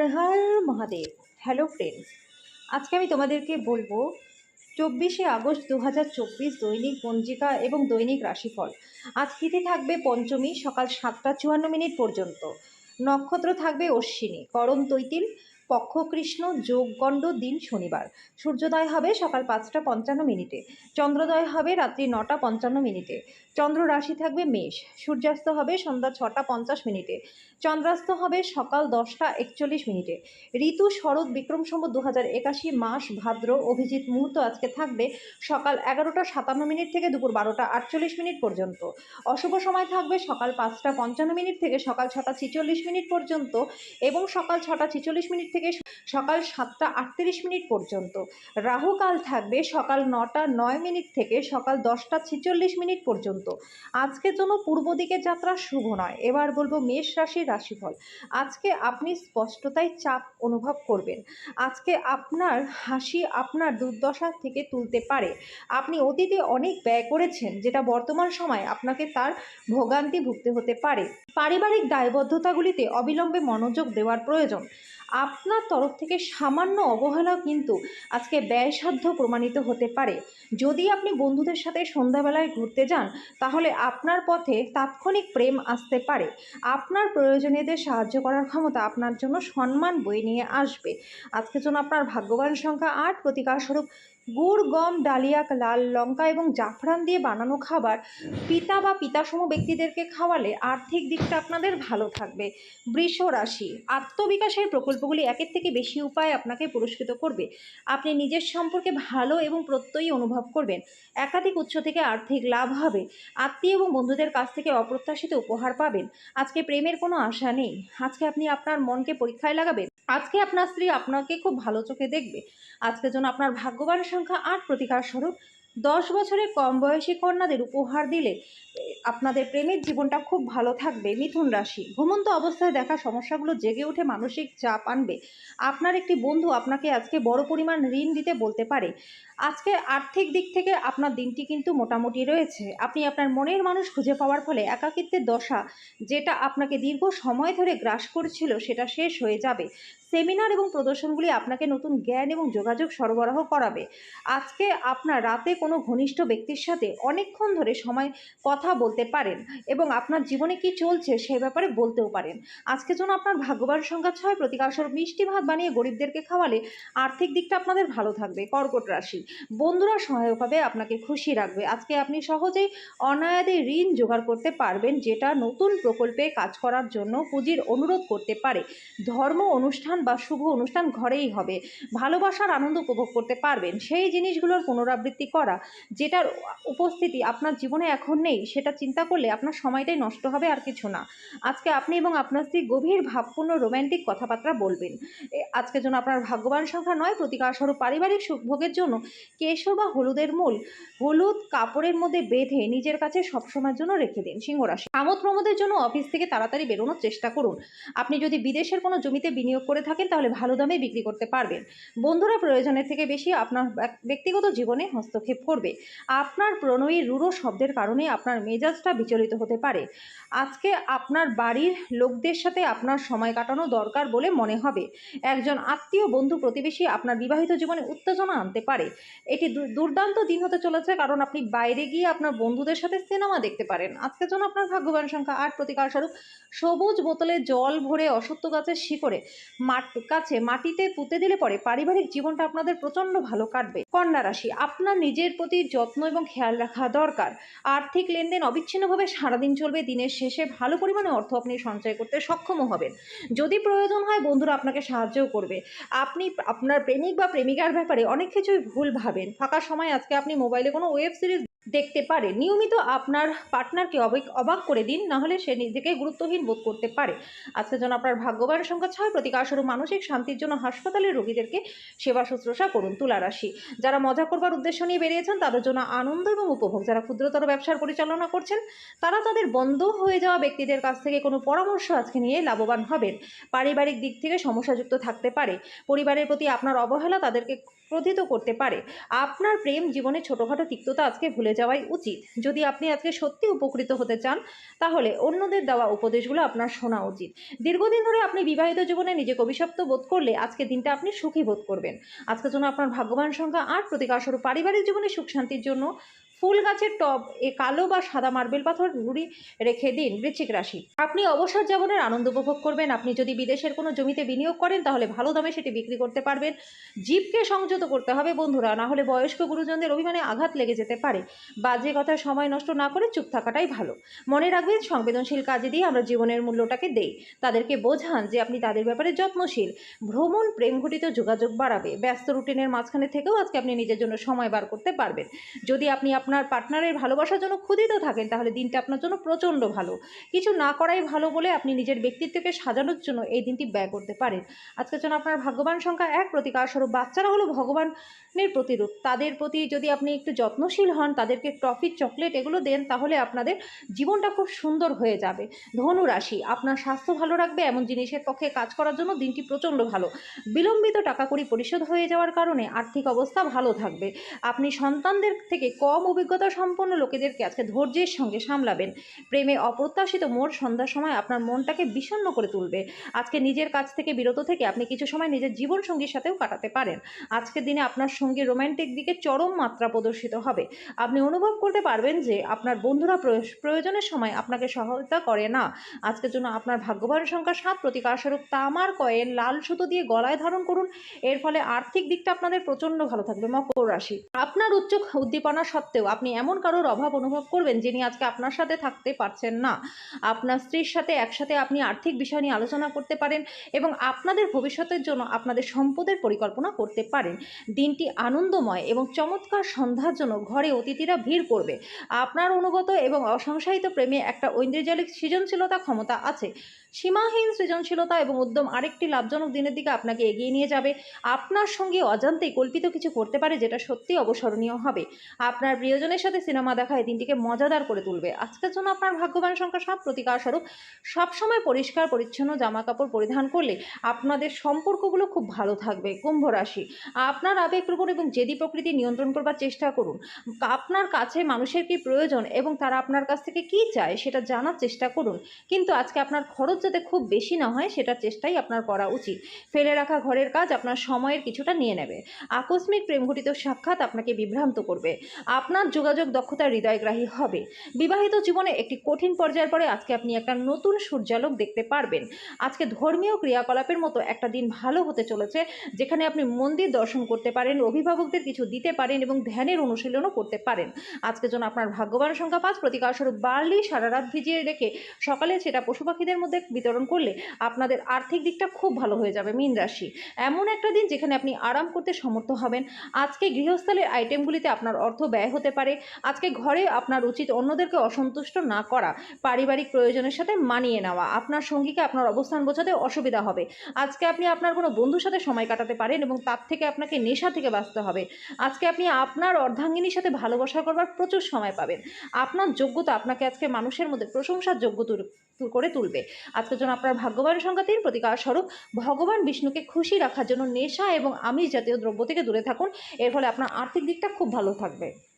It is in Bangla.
হর হর মহাদেব। হ্যালো ফ্রেন্ডস আজকে আমি তোমাদেরকে বলব চব্বিশে আগস্ট দু হাজার চব্বিশ দৈনিক পঞ্জিকা এবং দৈনিক রাশিফল। আজ তিথি থাকবে পঞ্চমী, সকাল সাতটা চুয়ান্ন মিনিট পর্যন্ত। নক্ষত্র থাকবে অশ্বিনী, করণ তৈতিল পক্ষ কৃষ্ণ যোগগণ্ড দিন শনিবার। সূর্যোদয় হবে সকাল পাঁচটা পঞ্চান্ন মিনিটে। চন্দ্রোদয় হবে রাত্রি নটা পঞ্চান্ন মিনিটে। চন্দ্র রাশি থাকবে মেষ। সূর্যাস্ত হবে সন্ধ্যা ছটা পঞ্চাশ মিনিটে। চন্দ্রাস্ত হবে সকাল দশটা একচল্লিশ মিনিটে। ঋতু শরৎ বিক্রম সম্বত দু হাজার একাশি মাস ভাদ্র অভিজিৎ মুহূর্ত আজকে থাকবে সকাল এগারোটা সাতান্ন মিনিট থেকে দুপুর বারোটা আটচল্লিশ মিনিট পর্যন্ত। অশুভ সময় থাকবে সকাল পাঁচটা পঞ্চান্ন মিনিট থেকে সকাল ছটা ছিচল্লিশ মিনিট পর্যন্ত এবং সকাল ছটা ছিচল্লিশ মিনিট থেকে সকাল সাতটা আটত্রিশ মিনিট পর্যন্ত। রাহুকাল থাকবে সকাল নটা নয় মিনিট থেকে সকাল দশটা ছিচল্লিশ মিনিট পর্যন্ত। আজকের জন্য পূর্ব দিকে যাত্রা শুভ নয়। এবার বলব মেষ রাশির রাশিফল। আজকে আপনি স্পষ্টতায় চাপ অনুভব করবেন। আজকে আপনার হাসি আপনার দুর্দশা থেকে তুলতে পারে। আপনি অতীতে অনেক ব্যয় করেছেন, যেটা বর্তমান সময় আপনাকে তার ভোগান্তি ভুগতে হতে পারে। পারিবারিক দায়বদ্ধতাগুলিতে অবিলম্বে মনোযোগ দেওয়ার প্রয়োজন। আপনার তরফ থেকে সামান্য অবহেলাও কিন্তু আজকে ব্যয়সাধ্য প্রমাণিত হতে পারে। যদি আপনি বন্ধুদের সাথে সন্ধ্যাবেলায় ঘুরতে যান, তাহলে আপনার পথে তাৎক্ষণিক প্রেম আসতে পারে। আপনার প্রয়োজনীয়দের সাহায্য করার ক্ষমতা আপনার জন্য সম্মান বয়ে নিয়ে আসবে। আজকের জন্য আপনার ভাগ্যবান সংখ্যা আট প্রতিকারস্বরূপ গুড়, গম, ডালিয়া, লাল লঙ্কা এবং জাফরান দিয়ে বানানো খাবার পিতা বা পিতাসম ব্যক্তিদেরকে খাওয়ালে আর্থিক দিকটা আপনাদের ভালো থাকবে। বৃষ রাশি, আত্মবিকাশের প্রকল্পগুলি একের থেকে বেশি উপায় আপনাকে পুরস্কৃত করবে। আপনি নিজের সম্পর্কে ভালো এবং প্রত্যয়ী অনুভব করবেন। একাধিক উৎস থেকে আর্থিক লাভ হবে। আত্মীয় এবং বন্ধুদের কাছ থেকে অপ্রত্যাশিত উপহার পাবেন। আজকে প্রেমের কোনো আশা নেই। আজকে আপনি আপনার মনকে পরীক্ষায় লাগাবেন। আজকে আপনার স্ত্রী আপনাকে খুব ভালো চোখে দেখবে। আজকের জন্য আপনার ভাগ্যবান সংখ্যা আট প্রতিকার স্বরূপ, দশ বছরের কম বয়সী কন্যাদের উপহার দিলে আপনাদের প্রেমের জীবনটা খুব ভালো থাকবে। মিথুন রাশি, ঘুমন্ত অবস্থায় দেখা সমস্যাগুলো জেগে উঠে মানসিক চাপ আনবে। আপনার একটি বন্ধু আপনাকে আজকে বড় পরিমাণ ঋণ দিতে বলতে পারে। আজকে আর্থিক দিক থেকে আপনার দিনটি কিন্তু মোটামুটি রয়েছে। আপনি আপনার মনের মানুষ খুঁজে পাওয়ার ফলে একাকিত্বের দশা যেটা আপনাকে দীর্ঘ সময় ধরে গ্রাস করছিল সেটা শেষ হয়ে যাবে। সেমিনার এবং প্রদর্শনগুলি আপনাকে নতুন জ্ঞান এবং যোগাযোগ সরবরাহ করাবে। আজকে আপনার রাতে কোনো ঘনিষ্ঠ ব্যক্তির সাথে অনেকক্ষণ ধরে সময় কথা বলতে পারেন এবং আপনার জীবনে কি চলছে সে ব্যাপারে বলতেও পারেন। আজকে জন্য আপনার ভাগ্যবান সংখ্যা ছয় প্রতিকারস্বরূপ মিষ্টি ভাত বানিয়ে গরিবদেরকে খাওয়ালে আর্থিক দিকটা আপনাদের ভালো থাকবে, কর্কট রাশি। বন্ধুরা সহায়ক হবে, আপনাকে খুশি রাখবে। আজকে আপনি সহজেই অনায়াদে ঋণ জোগাড় করতে পারবেন, যেটা নতুন প্রকল্পে কাজ করার জন্য পুঁজির অনুরোধ করতে পারে। ধর্ম অনুষ্ঠান বা শুভ অনুষ্ঠান ঘরেই হবে। ভালোবাসার আনন্দ উপভোগ করতে পারবেন। সেই জিনিসগুলোর পুনরাবৃত্তি করা, যেটার উপস্থিতি আপনার জীবনে এখন নেই, সেটা চিন্তা করলে আপনার সময়টাই নষ্ট হবে আর কিছু না। আজকে আপনি এবং আপনার স্ত্রী গভীর ভাবপূর্ণ রোম্যান্টিক কথাবার্তা বলবেন। এ, আজকের জন্য আপনার ভাগ্যবান সংখ্যা নয় প্রতিকার স্বরূপ পারিবারিক সুখভোগের জন্য কেশর বা হলুদের মূল হলুদ কাপড়ের মধ্যে বেঁধে নিজের কাছে সবসময়ের জন্য রেখে দিন সিংহরাশি। আমোদ প্রমোদের জন্য অফিস থেকে তাড়াতাড়ি বেরোনোর চেষ্টা করুন। আপনি যদি বিদেশের কোনো জমিতে বিনিয়োগ করে থাকেন তাহলে ভালো দামে বিক্রি করতে পারবেন। বন্ধুরা প্রয়োজনের থেকে বেশি আপনার ব্যক- ব্যক্তিগত জীবনে হস্তক্ষেপ করবে। আপনার প্রণয়ী রূঢ় শব্দের কারণে আপনার মেজাজটা বিচলিত হতে পারে। আজকে আপনার বাড়ির লোকদের সাথে আপনার সময় কাটানো দরকার বলে মনে হবে। একজন আত্মীয় বন্ধু প্রতিবেশী আপনার বিবাহিত জীবনে উত্তেজনা আনতে পারে। এটি দুর্দান্ত দিন হতে চলেছে কারণ আপনি বাইরে গিয়ে আপনার বন্ধুদের সাথে সিনেমা দেখতে পারেন। আজকের জন্য আপনার ভাগ্যবান সংখ্যা আট। প্রতিকার স্বরূপ সবুজ বোতলে জল ভরে অসত্য গাছের শিকড়ে মাট কাছে মাটিতে পুঁতে দিলে পরে পারিবারিক জীবনটা আপনাদের প্রচণ্ড ভালো কাটবে। কন্যা রাশি, আপনার নিজের প্রতি যত্ন এবং খেয়াল রাখা দরকার। আর্থিক লেনদেন অবিচ্ছিন্নভাবে সারাদিন চলবে, দিনের শেষে ভালো পরিমাণে অর্থ আপনি সঞ্চয় করতে সক্ষমও হবেন। যদি প্রয়োজন হয়, বন্ধুরা আপনাকে সাহায্যও করবে। আপনি আপনার প্রেমিক বা প্রেমিকার ব্যাপারে অনেক কিছুই ভুল ভাবেন। ফাঁকা সময় আজকে আপনি মোবাইলে কোনো ওয়েব সিরিজ দেখতে পারে। নিয়মিত আপনার পার্টনারকে অবাক অবাক করে দিন নাহলে সে নিজেকে গুরুত্বহীন বোধ করতে পারে। আজকের জন্য আপনার ভাগ্যবান সংখ্যা ছয় প্রতিকারস্বরূপ মানসিক শান্তির জন্য হাসপাতালের রোগীদেরকে সেবা শুশ্রূষা করুন তুলা রাশি। যারা মজা করবার উদ্দেশ্য নিয়ে বেরিয়েছেন, তাদের জন্য আনন্দ এবং উপভোগ। যারা ক্ষুদ্রতর ব্যবসার পরিচালনা করছেন, তারা তাদের বন্ধ হয়ে যাওয়া ব্যক্তিদের কাছ থেকে কোনো পরামর্শ আজকে নিয়ে লাভবান হবেন। পারিবারিক দিক থেকে সমস্যাযুক্ত থাকতে পারে। পরিবারের প্রতি আপনার অবহেলা তাদেরকে ক্রোধিত করতে পারে। আপনার প্রেম জীবনে ছোটোখাটো তিক্ততা আজকে ভুলে যাওয়াই উচিত। যদি আপনি আজকে সত্যি উপকৃত হতে চান, তাহলে অন্যদের দেওয়া উপদেশগুলো আপনার শোনা উচিত। দীর্ঘদিন ধরে আপনি বিবাহিত জীবনে নিজেকে অভিশপ্ত বোধ করলে আজকে দিনটা আপনি সুখী বোধ করবেন। আজকের জন্য আপনার ভাগ্যবান সংখ্যা আট প্রতিকারস্বরূপ পারিবারিক জীবনে সুখ শান্তির জন্য ফুল গাছের টব, এ কালো বা সাদা মার্বেল পাথর নুড়ি রেখে দিন বৃশ্চিক রাশি। আপনি অবসর জীবনের আনন্দ উপভোগ করবেন। আপনি যদি বিদেশের কোনো জমিতে বিনিয়োগ করেন, তাহলে ভালো দামে সেটি বিক্রি করতে পারবেন। জীবকে সংযত করতে হবে বন্ধুরা, না হলে বয়স্ক গুরুজনদের অভিমানে আঘাত লেগে যেতে পারে। বাজে কথায় সময় নষ্ট না করে চুপ থাকাটাই ভালো। মনে রাখবেন, সংবেদনশীল কাজে দিয়ে আমরা জীবনের মূল্যটাকে দেই। তাদেরকে বোঝান যে আপনি তাদের ব্যাপারে যত্নশীল। ভ্রমণ প্রেম ঘটিত যোগাযোগ বাড়াবে। ব্যস্ত রুটিনের মাঝখানে থেকেও আজকে আপনি নিজের জন্য সময় বার করতে পারবেন। যদি আপনি আপনার পার্টনারের ভালোবাসার জন্য ক্ষুদিত থাকেন, তাহলে দিনটা আপনার জন্য প্রচণ্ড ভালো। কিছু না করাই ভালো বলে আপনি নিজের ব্যক্তিত্বকে সাজানোর জন্য এই দিনটি ব্যয় করতে পারেন। আজকের জন্য আপনার ভাগ্যবান সংখ্যা এক প্রতিকার স্বরূপ বাচ্চারা হলো ভগবানের প্রতিরূপ। তাদের প্রতি যদি আপনি একটু যত্নশীল হন, তাদেরকে টফি, চকলেট এগুলো দেন, তাহলে আপনাদের জীবনটা খুব সুন্দর হয়ে যাবে। ধনু রাশি আপনার স্বাস্থ্য ভালো রাখবে, এমন জিনিসের পক্ষে কাজ করার জন্য দিনটি প্রচণ্ড ভালো। বিলম্বিত টাকা কড়ি পরিশোধ হয়ে যাওয়ার কারণে আর্থিক অবস্থা ভালো থাকবে। আপনি সন্তানদের থেকে কম অভিজ্ঞতা সম্পন্ন লোকেদেরকে আজকে ধৈর্যের সঙ্গে সামলাবেন। প্রেমে অপ্রত্যাশিত মোড় সন্ধ্যার সময় আপনার মনটাকে বিষণ্ণ করে তুলবে। আজকে নিজের কাছ থেকে বিরত থেকে আপনি কিছু সময় নিজের জীবন সঙ্গীর সাথেও কাটাতে পারেন। আজকের দিনে আপনার সঙ্গী রোম্যান্টিক দিকে চরম মাত্রা প্রদর্শিত হবে। আপনি অনুভব করতে পারবেন যে আপনার বন্ধুরা প্রয়োজ- প্রয়োজনের সময় আপনাকে সহায়তা করে না। আজকের জন্য আপনার ভাগ্যবান সংখ্যা সাত প্রতিকারস্বরূপ তামার কয়েন লাল সুতো দিয়ে গলায় ধারণ করুন। এর ফলে আর্থিক দিকটা আপনাদের প্রচণ্ড ভালো থাকবে মকর রাশি। আপনার উচ্চ উদ্দীপনা সত্ত্বেও আপনি এমন কারোর অভাব অনুভব করবেন যিনি আজকে আপনার সাথে থাকতে পারছেন না। আপনার স্ত্রীর সাথে একসাথে আপনি আর্থিক বিষয় নিয়ে আলোচনা করতে পারেন এবং আপনাদের ভবিষ্যতের জন্য আপনাদের সম্পদের পরিকল্পনা করতে পারেন। দিনটি আনন্দময় এবং চমৎকার সন্ধ্যার জন্য ঘরে অতিথিরা ভিড় করবে। আপনার অনুগত এবং অসংসারিত প্রেমে একটা ঐন্দ্রজালিক সৃজনশীলতা ক্ষমতা আছে। সীমাহীন সৃজনশীলতা এবং উদ্যম আরেকটি লাভজনক দিনের দিকে আপনাকে এগিয়ে নিয়ে যাবে। আপনার সঙ্গে অজান্তেই কল্পিত কিছু করতে পারে যেটা সত্যি অবসরণীয় হবে। আপনার প্রিয়জনের সাথে সিনেমা দেখা এই দিনটিকে মজাদার করে তুলবে। আজকের জন্য আপনার ভাগ্যবান সংখ্যা সব প্রতিকার স্বরূপ সবসময় পরিষ্কার, পরিচ্ছন্ন জামা কাপড় পরিধান করলে আপনাদের সম্পর্কগুলো খুব ভালো থাকবে, কুম্ভ রাশি। আপনার আবেগপ্রবণ এবং জেদি প্রকৃতি নিয়ন্ত্রণ করবার চেষ্টা করুন। আপনার কাছে মানুষের কি প্রয়োজন এবং তারা আপনার কাছ থেকে কি চায় সেটা জানার চেষ্টা করুন। কিন্তু আজকে আপনার খরচ যাতে খুব বেশি না হয় সেটার চেষ্টাই আপনার করা উচিত। ফেলে রাখা ঘরের কাজ আপনার সময়ের কিছুটা নিয়ে নেবে। আকস্মিক প্রেমঘটিত সাক্ষাৎ আপনাকে বিভ্রান্ত করবে। আপনার যোগাযোগ দক্ষতা হৃদয়গ্রাহী হবে। বিবাহিত জীবনে একটি কঠিন পর্যায়ের পরে আজকে আপনি একটা নতুন সূর্যালোক দেখতে পারবেন। আজকে ধর্মীয় ক্রিয়াকলাপের মতো একটা দিন ভালো হতে চলেছে, যেখানে আপনি মন্দির দর্শন করতে পারেন, অভিভাবকদের কিছু দিতে পারেন এবং ধ্যানের অনুশীলনও করতে পারেন। আজকে যেন আপনার ভাগ্যবান সংখ্যা পাঁচ, প্রতিকারস্বরূপ বার্লি সারা রাত ভিজিয়ে রেখে সকালে সেটা পশু পাখিদের মধ্যে বিতরণ করলে আপনাদের আর্থিক দিকটা খুব ভালো হয়ে যাবে মীন রাশি। এমন একটা দিন যেখানে আপনি আরাম করতে সমর্থ হবেন। আজকে গৃহস্থলের আইটেমগুলিতে আপনার অর্থ ব্যয় হতে পারে। আজকে ঘরে আপনার উচিত অন্যদেরকে অসন্তুষ্ট না করা, পারিবারিক প্রয়োজনের সাথে মানিয়ে নেওয়া। আপনার সঙ্গীকে আপনার অবস্থান বোঝাতে অসুবিধা হবে। আজকে আপনি আপনার কোনো বন্ধুর সাথে সময় কাটাতে পারেন এবং তার থেকে আপনাকে নেশা থেকে বাঁচতে হবে। আজকে আপনি আপনার অর্ধাঙ্গিনীর সাথে ভালোবাসা করবার প্রচুর সময় পাবেন। আপনার যোগ্যতা আপনাকে আজকে মানুষের মধ্যে প্রশংসার যোগ্য করে তুলবে। আজকের জন্য আপনার ভাগ্যবান সংখ্যা প্রতিকার স্বরূপ, ভগবান বিষ্ণুকে খুশি রাখার জন্য নেশা এবং আমিষ জাতীয় দ্রব্য থেকে দূরে থাকুন। এর ফলে আপনার আর্থিক দিকটা খুব ভালো থাকবে।